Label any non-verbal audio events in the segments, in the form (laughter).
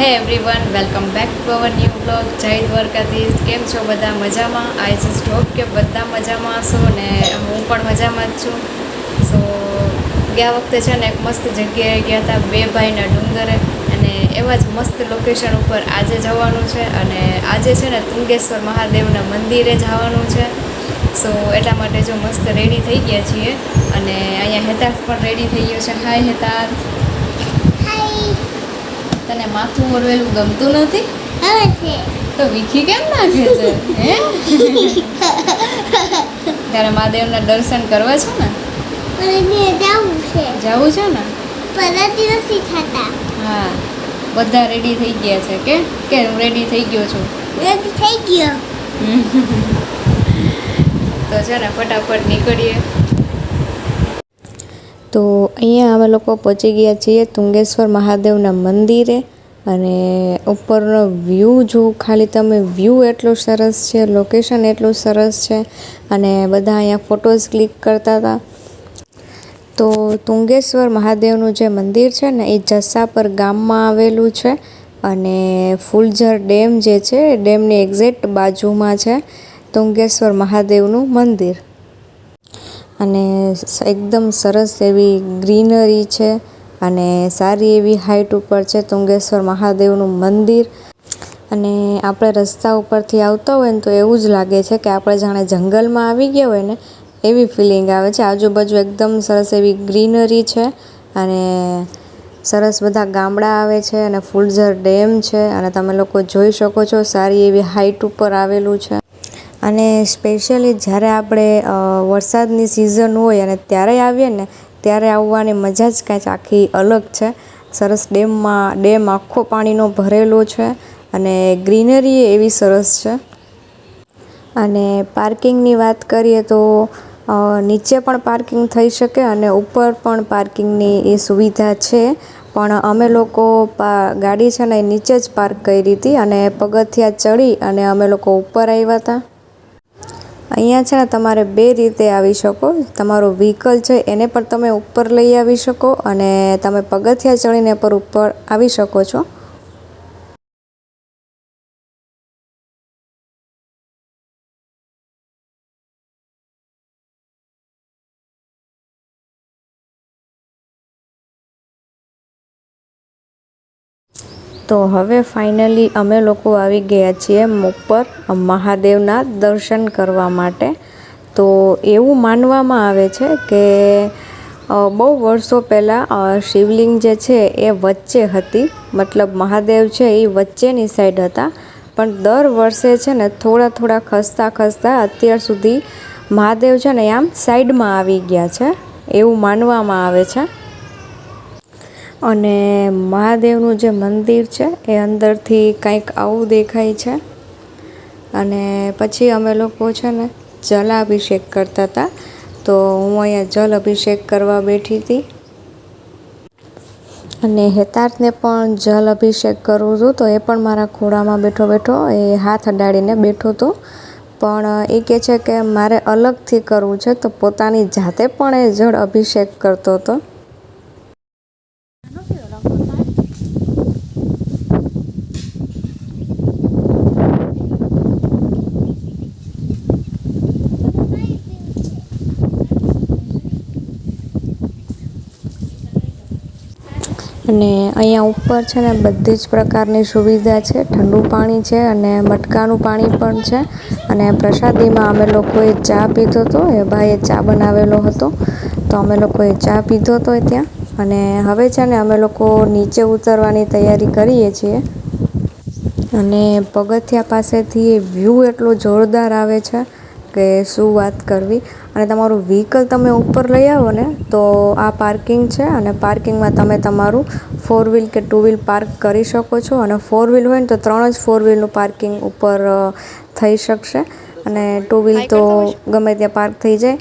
Hey everyone welcome back to our new blog જય દ્વારકાધીશ કેમ છો બધા? મજામાં? આઈ જસ્ટ હોપ કે બધા મજામાં હશો ને હું પણ મજામાં જ છું. સો ગયા વખતે છે ને એક મસ્ત જગ્યાએ ગયા હતા બે ભાઈના ડુંગરે અને એવા જ મસ્ત લોકેશન ઉપર આજે જવાનું છે અને આજે છે ને તુંગેશ્વર મહાદેવના મંદિરે જવાનું છે. સો એટલા માટે જો મસ્ત રેડી થઈ ગયા છીએ અને અહીંયા હેતાર્થ પણ રેડી થઈ ગયો છે. હાય હેતાર્થ. તને માથું ઓરવેલું ગમતું નથી? હવે તો વિખી કેમ નાખે છે? હે? (laughs) ત્યારે મહાદેવના દર્શન કરવા છો ને? જવું છે. જવું છે ને? પદાર્થી નથી થતા. હા. બધા રેડી થઈ ગયા છે કે? કે હું રેડી થઈ ગયો છું? રેડી થઈ ગયો. તો છે ને ફટાફટ નીકળીએ. તો અહીંયા અમે લોકો પહોંચી ગયા છીએ તુંગેશ્વર મહાદેવના મંદિરે અને ઉપરનો વ્યૂ જો ખાલી તમે વ્યૂ એટલું સરસ છે લોકેશન એટલું સરસ છે અને બધા અહીંયા ફોટોઝ ક્લિક કરતા હતા. તો તુંગેશ્વર મહાદેવનું જે મંદિર છે ને એ જસાપર ગામમાં આવેલું છે અને ફૂલઝર ડેમ જે છે ડેમની એક્ઝેક્ટ બાજુમાં છે તુંગેશ્વર મહાદેવનું મંદિર. અને એકદમ સરસ એવી ગ્રીનરી છે અને સારી એવી હાઈટ ઉપર છે તુંગેશ્વર મહાદેવનું મંદિર. અને આપણે રસ્તા ઉપરથી આવતા હોય ને તો એવું જ લાગે છે કે આપણે જાણે જંગલમાં આવી ગયા હોય ને એવી ફિલિંગ આવે છે. આજુબાજુ એકદમ સરસ એવી ગ્રીનરી છે અને સરસ બધા ગામડા આવે છે અને ફૂલઝર ડેમ છે અને તમે લોકો જોઈ શકો છો સારી એવી હાઈટ ઉપર આવેલું છે. અને સ્પેશિયલી જ્યારે આપણે વરસાદની સિઝન હોય અને ત્યારે આવીએ ને, ત્યારે આવવાની મજા જ કાંઈ આખી અલગ છે. સરસ ડેમમાં, ડેમ આખો પાણીનો ભરેલો છે અને ગ્રીનરી એવી સરસ છે. અને પાર્કિંગની વાત કરીએ તો નીચે પણ પાર્કિંગ થઈ શકે અને ઉપર પણ પાર્કિંગની એ સુવિધા છે. પણ અમે લોકો પા, ગાડી છે ને નીચે જ પાર્ક કરી હતી અને પગથિયાં ચડી અને અમે લોકો ઉપર આવ્યા હતા. અહીંયા છે ને તમારે બે રીતે આવી શકો. તમારું વ્હીકલ છે એને પણ તમે ઉપર લઈ આવી શકો અને તમે પગથિયાં ચડીને પર ઉપર આવી શકો છો. તો હવે ફાઇનલી અમે લોકો આવી ગયા છીએ ઉપર મહાદેવના દર્શન કરવા માટે. તો એવું માનવામાં આવે છે કે બહુ વર્ષો પહેલાં શિવલિંગ જે છે એ વચ્ચે હતી. મતલબ મહાદેવ છે એ વચ્ચેની સાઈડ હતા. પણ દર વર્ષે છે ને થોડા થોડા ખસતા ખસતા અત્યાર સુધી મહાદેવ છે ને આમ સાઈડમાં આવી ગયા છે. એવું માનવામાં આવે છે. અને મહાદેવનું જે મંદિર છે, એ અંદરથી કંઈક આવું દેખાય છે. અને પછી અમે લોકો છે ને જલાભિષેક કરતા હતા. તો હું અહીંયા જલ અભિષેક કરવા બેઠી હતી. અને હેતાર્થને પણ જલ અભિષેક કરવું હતું તો એ પણ મારા ખોળામાં બેઠો બેઠો, એ હાથ અડાડીને બેઠો હતો. પણ એ કહે છે કે મારે અલગથી કરવું છે, તો પોતાની જાતે પણ એ જળ અભિષેક કરતો હતો. અને અહીંયા ઉપર છે ને બધી જ પ્રકારની સુવિધા છે. ઠંડુ પાણી છે અને મટકાનું પાણી પણ છે. અને પ્રસાદીમાં અમે લોકોએ ચા પીધો હતો. એ ભાઈએ ચા બનાવેલો હતો. તો અમે લોકોએ ચા પીધો હતો ત્યાં. અને હવે છે ને અમે લોકો નીચે ઉતરવાની તૈયારી કરીએ છીએ. અને પગથિયા પાસેથી વ્યૂ એટલો જોરદાર આવે છે કે શું વાત કરવી. અને તમારું વ્હીકલ તમે ઉપર લઈ આવો ને તો આ પાર્કિંગ છે અને પાર્કિંગમાં તમે તમારું ફોર વ્હીલ કે ટુ વ્હીલ પાર્ક કરી શકો છો અને ફોર વ્હીલ હોય ને તો ત્રણ જ ફોર વ્હીલનું પાર્કિંગ ઉપર થઈ શકશે. અને ટુ વ્હીલ તો ગમે ત્યાં પાર્ક થઈ જાય.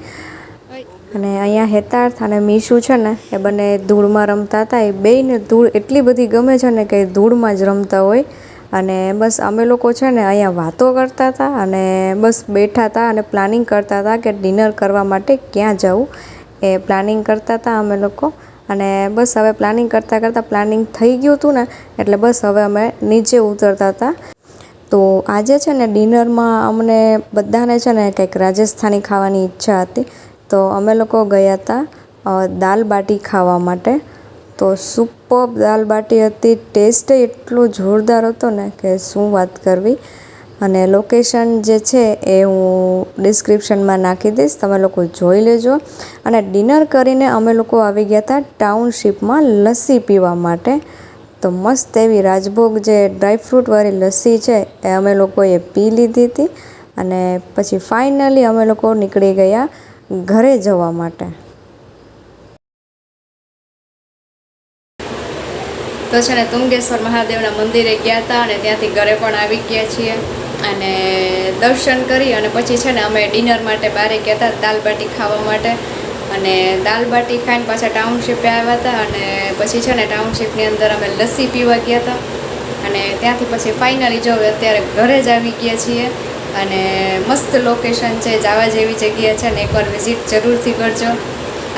અને અહીંયા હેતાર્થ અને મીશુ છે ને એ બંને ધૂળમાં રમતા હતા. એ બેયને ધૂળ એટલી બધી ગમે છે ને કે ધૂળમાં જ રમતા હોય. અને બસ અમે લોકો છે ને અહીંયા વાતો કરતા હતા અને બસ બેઠા હતા અને પ્લાનિંગ કરતા હતા કે ડિનર કરવા માટે ક્યાં જવું એ પ્લાનિંગ કરતા હતા અમે લોકો. અને બસ હવે પ્લાનિંગ કરતાં કરતાં પ્લાનિંગ થઈ ગયું હતું ને, એટલે બસ હવે અમે નીચે ઉતરતા હતા. તો આજે છે ને ડિનરમાં અમને બધાને છે ને કંઈક રાજસ્થાની ખાવાની ઈચ્છા હતી. તો અમે લોકો ગયા હતા દાલ બાટી ખાવા માટે. તો સુપર દાલ બાટી હતી. ટેસ્ટ એટલો જોરદાર હતો ને કે શું વાત કરવી. અને લોકેશન જે છે એ હું ડિસ્ક્રિપ્શનમાં નાખી દઈશ. તમે લોકો જોઈ લેજો. અને ડિનર કરીને અમે લોકો આવી ગયા હતા ટાઉનશીપમાં લસ્સી પીવા માટે. તો મસ્ત એવી રાજભોગ જે ડ્રાયફ્રૂટવાળી લસ્સી છે એ અમે લોકોએ પી લીધી હતી. અને પછી ફાઇનલી અમે લોકો નીકળી ગયા ઘરે જવા માટે. તો છે ને તુંગેશ્વર મહાદેવના મંદિરે ગયા હતા અને ત્યાંથી ઘરે પણ આવી ગયા છીએ. અને દર્શન કરી અને પછી છે ને અમે ડિનર માટે બહારે ગયા હતા દાલ બાટી ખાવા માટે. અને દાલબાટી ખાઈને પાછા ટાઉનશીપે આવ્યા હતા અને પછી છે ને ટાઉનશીપની અંદર અમે લસ્સી પીવા ગયા હતા અને ત્યાંથી પછી ફાઇનલી જો અત્યારે ઘરે જ આવી ગયા છીએ. અને મસ્ત લોકેશન છે, જવા જેવી જગ્યા છે ને એકવાર વિઝિટ જરૂરથી કરજો.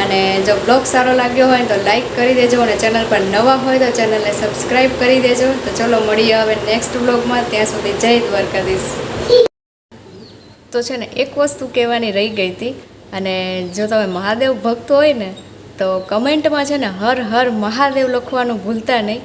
અને જો બ્લોગ સારો લાગ્યો હોય તો લાઇક કરી દેજો અને ચેનલ પર નવા હોય તો ચેનલને સબસ્ક્રાઈબ કરી દેજો. તો ચલો મળીએ હવે નેક્સ્ટ બ્લોગમાં ત્યાં સુધી જય દ્વારકાધીશ. તો છે ને, એક વસ્તુ કહેવાની રહી ગઈ હતી અને જો તમે મહાદેવ ભક્ત હોય ને, તો કમેન્ટમાં છે ને હર હર મહાદેવ લખવાનું ભૂલતા નહીં.